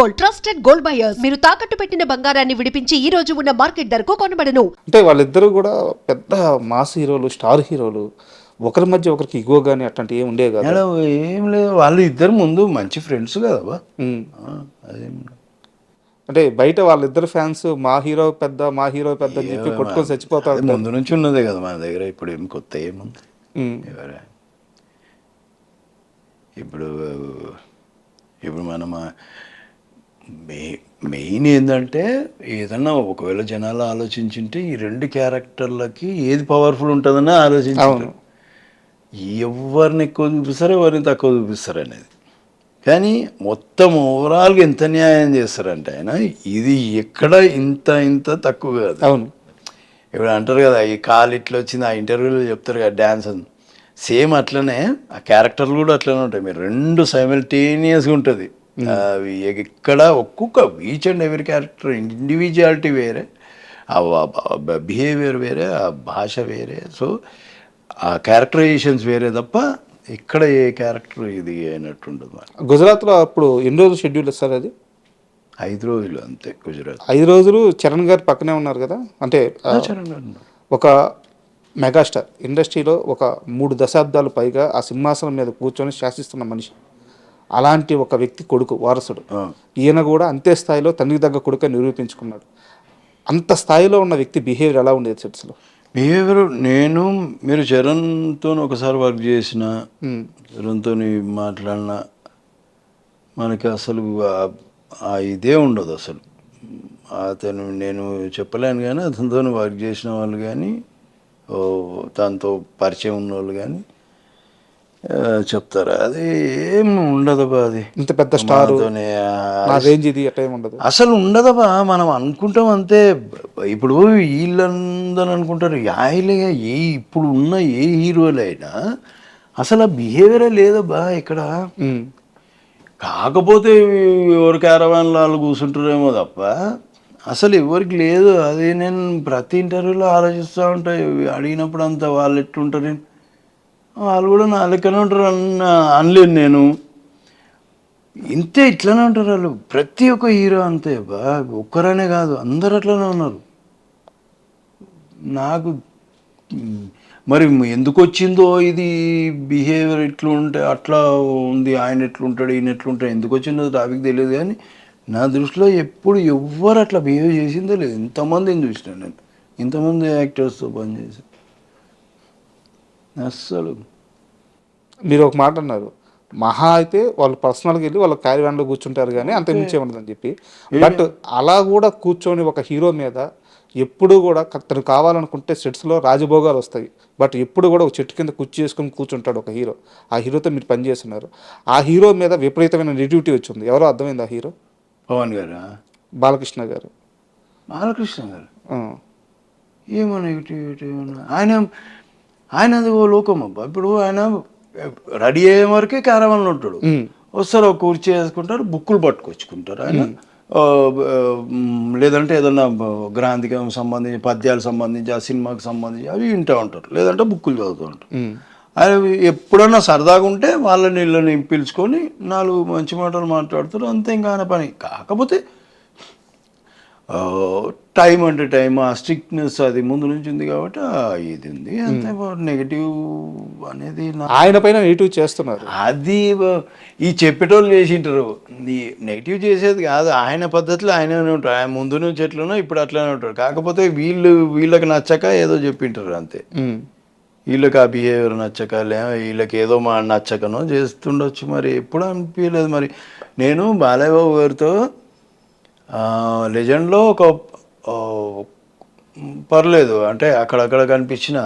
Gold trusted gold buyers మీరు తాకట్టు పెట్టిన బంగారాన్ని విడిపించి ఈ రోజు ఉన్న మార్కెట్ ధరకు కొనబడను. అంటే వాళ్ళిద్దరూ కూడా పెద్ద మాస్ హీరోలు స్టార్ హీరోలు. ఒకరి మధ్య ఒకరికి ఇగో కానీ అట్లాంటి ఏం ఉండేవి కదా. ఏం లేదు. వాళ్ళు ఇద్దరు ముందు మంచి ఫ్రెండ్స్. ఆ, అదేం. అంటే బయట వాళ్ళిద్దరు ఫ్యాన్స్ మా హీరో పెద్ద మా హీరో పెద్ద అని చెప్పి కొట్టుకొని చచ్చిపోతా అది ఉంటారు. ముందు నుంచి ఉన్నదే కదా మన దగ్గర. ఇప్పుడు ఏం కొత్త ఏముంది. ఎవరా? ఇప్పుడు ఇప్పుడు మనం మెయిన్ ఏంటంటే ఏదన్నా ఒకవేళ జనాలు ఆలోచించుంటే ఈ రెండు క్యారెక్టర్లకి ఏది పవర్ఫుల్ ఉంటుందని ఆలోచించారు. ఎవరిని ఎక్కువ చూపిస్తారు ఎవరిని తక్కువ చూపిస్తారు అనేది. కానీ మొత్తం ఓవరాల్గా ఎంత న్యాయం చేస్తారంటే ఆయన ఇది ఎక్కడ ఇంత ఇంత తక్కువ కాదు. అవును. ఇప్పుడు అంటారు కదా ఈ కాలు ఇట్లా వచ్చింది ఆ ఇంటర్వ్యూలో చెప్తారు కదా డ్యాన్స్ అని. సేమ్ అట్లనే ఆ క్యారెక్టర్లు కూడా అట్లనే ఉంటాయి. మీరు రెండు సైమల్టేనియస్గా ఉంటుంది. ఎక్కడ ఒక్కొక్క ఈచ్ అండ్ ఎవరి క్యారెక్టర్ ఇండివిజువాలిటీ వేరే ఆ బిహేవియర్ వేరే ఆ భాష వేరే. సో ఆ క్యారెక్టరైజేషన్స్ వేరే తప్ప ఇక్కడ ఏ క్యారెక్టర్ ఇది అయినట్టు ఉండదు గుజరాత్లో అప్పుడు ఎన్ని రోజులు షెడ్యూల్ ఇస్తారు అది? ఐదు రోజులు అంతే గుజరాత్. ఐదు రోజులు చరణ్ గారు పక్కనే ఉన్నారు కదా? అంటే చరణ్ గారు. ఒక మెగాస్టార్ ఇండస్ట్రీలో ఒక మూడు దశాబ్దాలు పైగా ఆ సింహాసనం మీద కూర్చొని శాసిస్తున్న మనిషి. అలాంటి ఒక వ్యక్తి కొడుకు వారసుడు. ఈయన కూడా అంతే స్థాయిలో తండ్రికి దగ్గర కొడుకు నిరూపించుకున్నాడు. అంత స్థాయిలో ఉన్న వ్యక్తి బిహేవియర్ ఎలా ఉండేది సెట్స్లో బిహేవియర్ నేను మీరు చరణ్తో ఒకసారి వర్క్ చేసిన చరణ్తో మాట్లాడిన మనకి అసలు ఆ- ఇదే ఉండదు అసలు. అతను నేను చెప్పలేను కానీ అతనితో వర్క్ చేసిన వాళ్ళు కానీ దాంతో పరిచయం ఉన్న వాళ్ళు కానీ చెప్తారు. అది ఏం ఉండదబ్బా అది. ఇంత పెద్ద స్టార్ మనతోనే ఆ- నా రేంజ్ ఇది అట్లా ఏమి ఉండదు. అసలు ఉండదబ్బా మనం అనుకుంటాం అంతే. ఇప్పుడు వీళ్ళందరూ అనుకుంటారు యాయిలే ఏ ఇప్పుడు ఉన్న ఏ హీరోలైనా అసలు ఆ బిహేవియరే లేదబ్బా ఇక్కడ. కాకపోతే ఎవరి క్యారవాన్లో వాళ్ళు కూర్చుంటారేమో తప్ప అసలు ఎవరికి లేదు. అది నేను ప్రతి ఇంటర్వ్యూలో ఆలోచిస్తూ ఉంటా. అడిగినప్పుడు అంతా వాళ్ళు ఎట్లుంటారు? వాళ్ళు కూడా నా లెక్కనే ఉంటారు అన్న అనలేను నేను. ఇంతే ఇట్లానే ఉంటారు వాళ్ళు. ప్రతి ఒక్క హీరో అంతే. బా ఒక్కరనే కాదు అందరు అట్లనే ఉన్నారు. నాకు మరి ఎందుకు వచ్చిందో ఇది బిహేవియర్ ఇట్లా ఉంటే అట్లా ఉంది ఆయన ఎట్లుంటాడు ఈయన ఎట్లుంటాడు ఎందుకు వచ్చిందో టాపిక్ తెలియదు కానీ నా దృష్టిలో ఎప్పుడు ఎవ్వరు అట్లా బిహేవ్ చేసిందో లేదు. ఇంతమందిని చూసినాను నేను. ఇంతమంది యాక్టర్స్తో పనిచేసి. అస్సలు. మీరు ఒక మాట అన్నారు. మహా అయితే వాళ్ళు పర్సనల్గా వెళ్ళి వాళ్ళ క్యారీ వ్యాన్లో కూర్చుంటారు కానీ అంత మించే ఉండదని చెప్పి. బట్ అలా కూడా కూర్చొని ఒక హీరో మీద ఎప్పుడు కూడా తను కావాలనుకుంటే సెట్స్లో రాజభోగాలు వస్తాయి. బట్ ఎప్పుడు కూడా ఒక చెట్టు కింద కుర్చీ చేసుకొని కూర్చుంటాడు ఒక హీరో. ఆ హీరోతో మీరు పనిచేస్తున్నారు ఆ హీరో మీద విపరీతమైన నెగిటివిటీ వచ్చింది ఎవరో అర్థమైంది ఆ హీరో? పవన్ గారా? బాలకృష్ణ గారు. బాలకృష్ణ గారు. ఏమో నెగిటివిటీ ఆయన అది ఓ లోకం అబ్బా. ఇప్పుడు ఆయన రెడీ అయ్యే వరకే క్యారవన్లో ఉంటాడు. వస్తారు ఒక కుర్చీ వేసుకుంటారు బుక్కులు పట్టుకొచ్చుకుంటారు ఆయన. లేదంటే ఏదన్నా గ్రాంధికం సంబంధించి పద్యాలకు సంబంధించి ఆ సినిమాకి సంబంధించి అవి వింటూ ఉంటారు. లేదంటే బుక్కులు చదువుతూ ఉంటారు. ఆయన ఎప్పుడన్నా సరదాగా ఉంటే వాళ్ళని వీళ్ళని పిలుచుకొని నాలుగు మంచి మాటలు మాట్లాడుతారు అంతే ఇంకా ఆయన పని. కాకపోతే టైం అంటే టైం ఆ స్ట్రిక్ట్నెస్ అది ముందు నుంచి ఉంది కాబట్టి ఇది ఉంది. అంతే నెగిటివ్ అనేది ఆయన పైన నెగిటివ్ చేస్తున్నారు. అది ఈ చెప్పేటోళ్ళు చేసింటారు. నెగిటివ్ చేసేది కాదు ఆయన పద్ధతిలో ఆయననే ఉంటారు. ఆయన ముందు నుంచి ఎట్లనో ఇప్పుడు అట్లనే ఉంటారు. కాకపోతే వీళ్ళు వీళ్ళకి నచ్చక ఏదో చెప్పింటారు అంతే. ఉమ్. వీళ్ళకి ఆ బిహేవియర్ నచ్చక లే వీళ్ళకి ఏదో మా నచ్చకనో చేస్తుండొచ్చు మరి. ఎప్పుడు అనిపించలేదు మరి. నేను బాలయ్యబాబు గారితో లెజెండ్లో ఒక పర్లేదు. అంటే అక్కడక్కడ కనిపించిన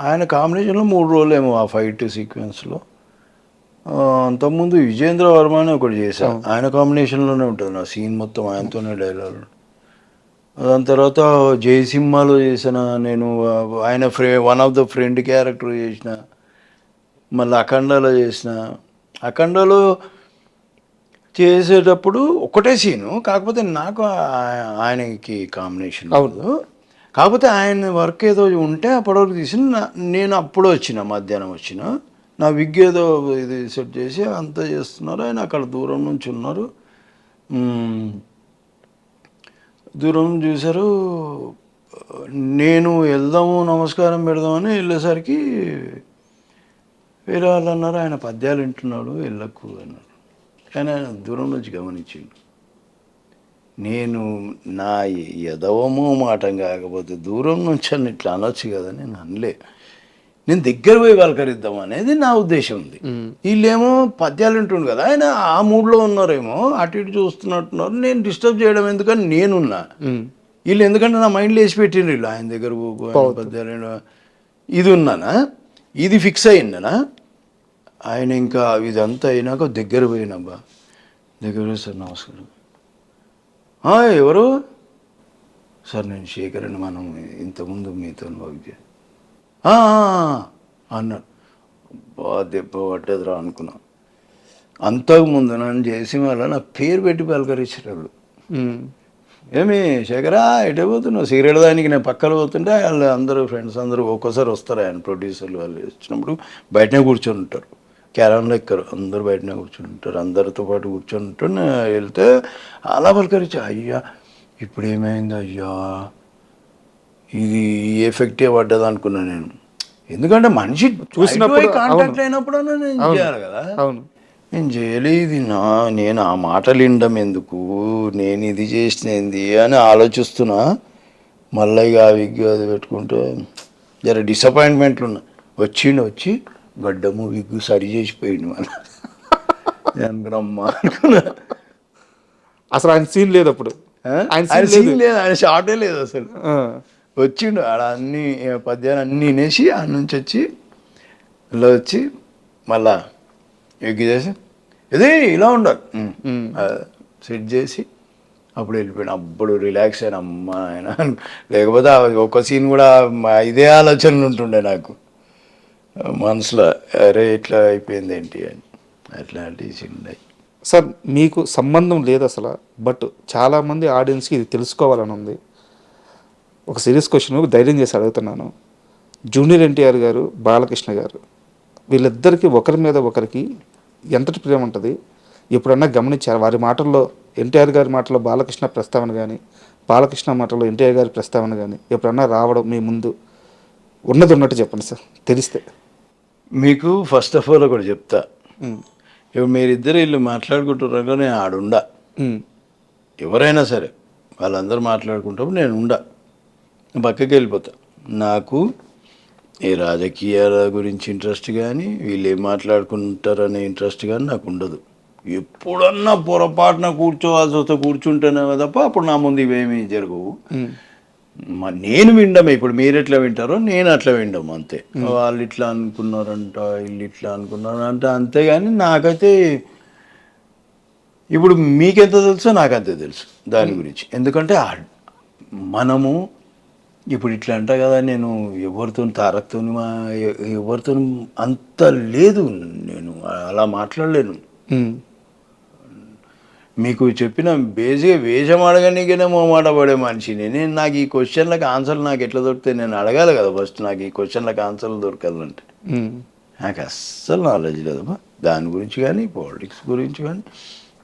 ఆయన కాంబినేషన్లో మూడు రోజులు ఏమో ఆ ఫైట్ సీక్వెన్స్లో. అంతకుముందు విజేంద్ర వర్మ అని ఒకటి చేశాను ఆయన కాంబినేషన్లోనే ఉంటుంది. నా సీన్ మొత్తం ఆయనతోనే డైలాగ్ దాని తర్వాత జై సినిమాలో చేసిన నేను ఆయన ఫ్రె one of the friend character చేసిన మళ్ళీ అఖండాలో చేసిన. అఖండాలో చేసేటప్పుడు ఒకటే సీను కాకపోతే నాకు ఆయనకి కాంబినేషన్ అవును. కాకపోతే ఆయన వర్క్ ఏదో ఉంటే అప్పటివరకు తీసి నేను అప్పుడు వచ్చిన మధ్యాహ్నం వచ్చిన. నా విగ్ ఏదో ఇది సెట్ చేసి అంతా చేస్తున్నారు. ఆయన అక్కడ దూరం నుంచి ఉన్నారు. దూరం చూశారు. నేను వెళ్దాము నమస్కారం పెడదామని వెళ్ళేసరికి వేరే వాళ్ళు అన్నారు. ఆయన పద్యాలు వింటున్నాడు వెళ్ళకు అన్నారు. ఆయన దూరం నుంచి గమనించిండు. నేను నా ఎదవమో మాటం కాకపోతే దూరం నుంచి అని ఇట్లా అనొచ్చు కదా నేను అనలే. నేను దగ్గర పోయి పలకరిద్దాం అనేది నా ఉద్దేశం ఉంది. వీళ్ళేమో పద్యాలు వింటుండు కదా ఆయన ఆ మూడ్లో ఉన్నారేమో అటు ఇటు చూస్తున్నట్టున్నారు నేను డిస్టర్బ్ చేయడం ఎందుకని నేనున్నా. వీళ్ళు ఎందుకంటే నా మైండ్లో వేసి పెట్టిండ్రు వీళ్ళు ఆయన దగ్గర పద్యాలు. ఇది ఉన్నానా? ఇది ఫిక్స్ అయిందనా? ఆయన ఇంకా ఇదంతా అయినాక దగ్గర పోయినబ్బా. దగ్గర పోయి సార్ నమస్కారం. "ఆ, ఎవరు? సార్ నేను శేఖర్ అని మనం ఇంతకుముందు మీతో వర్క్ చే "ఆ, ఆ, ఆ," అన్నాడు. బా దెబ్బ పట్టదురా అనుకున్నా. అంతకుముందు నన్ను చేసి వల్ల నా పేరు పెట్టి పలకరించేటప్పుడు ఉమ్. ఏమి శేఖరా ఎటే పోతున్నావు? సిగరెట్ దానికి నేను పక్కన పోతుంటే వాళ్ళు అందరూ ఫ్రెండ్స్ అందరూ ఒక్కోసారి వస్తారు ఆయన ప్రొడ్యూసర్లు వాళ్ళు వచ్చినప్పుడు బయటనే కూర్చొని ఉంటారు. క్యారన్లో ఎక్కరు. అందరూ బయటనే కూర్చొని ఉంటారు. అందరితో పాటు నేను వెళ్తే అలా పలకరించి అయ్యా ఇప్పుడు ఏమైంది అయ్యా? ఇది ఎఫెక్టే పడ్డది అనుకున్నా నేను. ఎందుకంటే మనిషి చూసినప్పుడు కాంటాక్ట్ అయినప్పుడు నేను చేయాలి కదా. అవును. నేను చేయలేదు నా నేను ఆ మాటలు వినడం ఎందుకు? నేను ఇది చేసినది అని ఆలోచిస్తున్నా. మళ్ళీ ఇక విగ్ అది పెట్టుకుంటే జర డిసప్పాయింట్మెంట్లు ఉన్నా వచ్చిండు వచ్చి గడ్డము విగ్గు సరి చేసిపోయిండు మన. అనుకున్నమ్మా అనుకున్నా. అసలు ఆయన సీన్ లేదు అప్పుడు? ఆయన సీన్ లేదు. ఆయన షార్టే లేదు అసలు. వచ్చిండు ఆడ అన్ని పద్యాలు అన్నీ వినేసి ఆడ నుంచి వచ్చి ఇలా వచ్చి మళ్ళా ఎగ్గి చేసి ఇది ఇలా ఉండాలి. సెట్ చేసి అప్పుడు వెళ్ళిపోయాను. అప్పుడు రిలాక్స్ అయిన అమ్మ ఆయన. లేకపోతే ఒక్క సీన్ కూడా ఇదే ఆలోచనలు ఉంటుండే నాకు. మనసులో అరే ఇట్లా అయిపోయింది ఏంటి? అని. అట్లాంటి సార్ మీకు సంబంధం లేదు అసలు బట్ చాలామంది ఆడియన్స్కి ఇది తెలుసుకోవాలని ఉంది. ఒక సీరియస్ క్వశ్చన్ ధైర్యం చేసి అడుగుతున్నాను. జూనియర్ ఎన్టీఆర్ గారు బాలకృష్ణ గారు వీళ్ళిద్దరికీ ఒకరి మీద ఒకరికి ఎంతటి ప్రేమ ఉంటుంది? ఎప్పుడన్నా గమనించారు? వారి మాటల్లో ఎన్టీఆర్ గారి మాటల్లో బాలకృష్ణ ప్రస్తావన కానీ బాలకృష్ణ మాటల్లో ఎన్టీఆర్ గారి ప్రస్తావన కానీ ఎప్పుడన్నా రావడం మీ ముందు ఉన్నది ఉన్నట్టు చెప్పండి సార్ తెలిస్తే. మీకు ఫస్ట్ ఆఫ్ ఆల్ ఒకటి చెప్తా. ఇప్పుడు మీరిద్దరు వీళ్ళు మాట్లాడుకుంటున్నారో నేను ఆడుండా. ఎవరైనా సరే వాళ్ళందరూ మాట్లాడుకుంటాము నేను ఉండా. పక్కకి వెళ్ళిపోతా. నాకు ఈ రాజకీయాల గురించి ఇంట్రెస్ట్ కానీ వీళ్ళు ఏం మాట్లాడుకుంటారనే ఇంట్రెస్ట్ కానీ నాకు ఉండదు. ఎప్పుడన్నా పొరపాటున కూర్చోవాల్సి వస్తే కూర్చుంటేనే తప్ప అప్పుడు నా ముందు ఇవేమీ జరగవు. నేను వినడమే ఇప్పుడు మీరు ఎట్లా వింటారో నేను అట్లా వినడం అంతే. వాళ్ళు ఇట్లా అనుకున్నారంట వీళ్ళు ఇట్లా అనుకున్నారంట అంతేగాని నాకైతే ఇప్పుడు మీకెంత తెలుసో నాకంతే తెలుసు దాని గురించి. ఎందుకంటే మనము ఇప్పుడు ఇట్లా అంట కదా నేను ఎవరితో తారక్తో మా ఎవరితో అంత లేదు నేను అలా మాట్లాడలేను. ఉమ్, మీకు చెప్పిన బేసిక్గా వేషం అడగనికనే మాట పడే మనిషిని నేను నాకు ఈ క్వశ్చన్లకు ఆన్సర్లు నాకు ఎట్లా దొరుకుతాయి నేను అడగాలి కదా ఫస్ట్ నాకు ఈ క్వశ్చన్లకు ఆన్సర్లు దొరకాలంటే. నాకు అస్సలు నాలెడ్జ్ లేదమ్మా. దాని గురించి కానీ పాలిటిక్స్ గురించి కానీ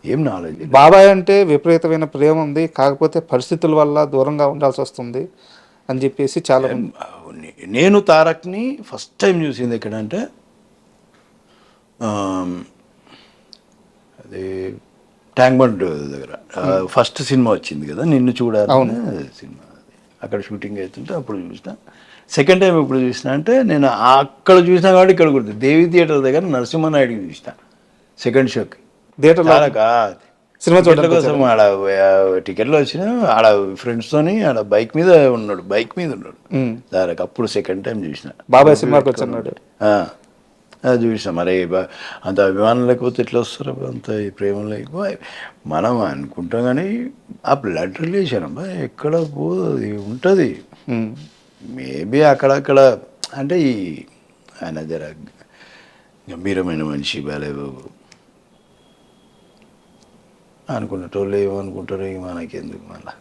ఏం నాలెడ్జ్ లేదు. బాబాయ్ అంటే విపరీతమైన ప్రేమ ఉంది కాకపోతే పరిస్థితుల వల్ల దూరంగా ఉండాల్సి వస్తుంది అని చెప్పేసి చాలా నేను తారక్ని ఫస్ట్ టైం చూసింది ఎక్కడంటే అది ట్యాంక్ బండ్ దగ్గర. ఫస్ట్ సినిమా వచ్చింది కదా నిన్ను చూడాలి సినిమా. అక్కడ షూటింగ్ అవుతుంటే అప్పుడు చూసిన. సెకండ్ టైం ఎప్పుడు చూసిన అంటే నేను అక్కడ చూసినా కాబట్టి ఇక్కడ గుర్తు. దేవి థియేటర్ దగ్గర నరసింహనాయుడికి చూసిన. సెకండ్ షోకి థియేటర్లో తారక సినిమా చూడడానికి కోసం ఆడ టికెట్లు వచ్చిన ఆడ ఫ్రెండ్స్తోని ఆడ బైక్ మీద ఉన్నాడు. బైక్ మీద ఉన్నాడు. ఉమ్. దానికి అప్పుడు సెకండ్ టైం చూసిన. బాబాయ్ సినిమాకి వచ్చన్నాడు మరి బా- అంత అభిమానం లేకపోతే ఎట్లా వస్తారు? అంత ఈ ప్రేమ లేకపో మనం అనుకుంటాం కానీ ఆ బ్లడ్ రిలేషన్ అబ్బా ఎక్కడ పోదు అది ఉంటుంది. మేబీ అక్కడక్కడ అంటే ఈ ఆయన జర గంభీరమైన మనిషి బాలేబాబు అనుకున్నటోళ్ళు ఏమనుకుంటారో మనకెందుకు మళ్ళా.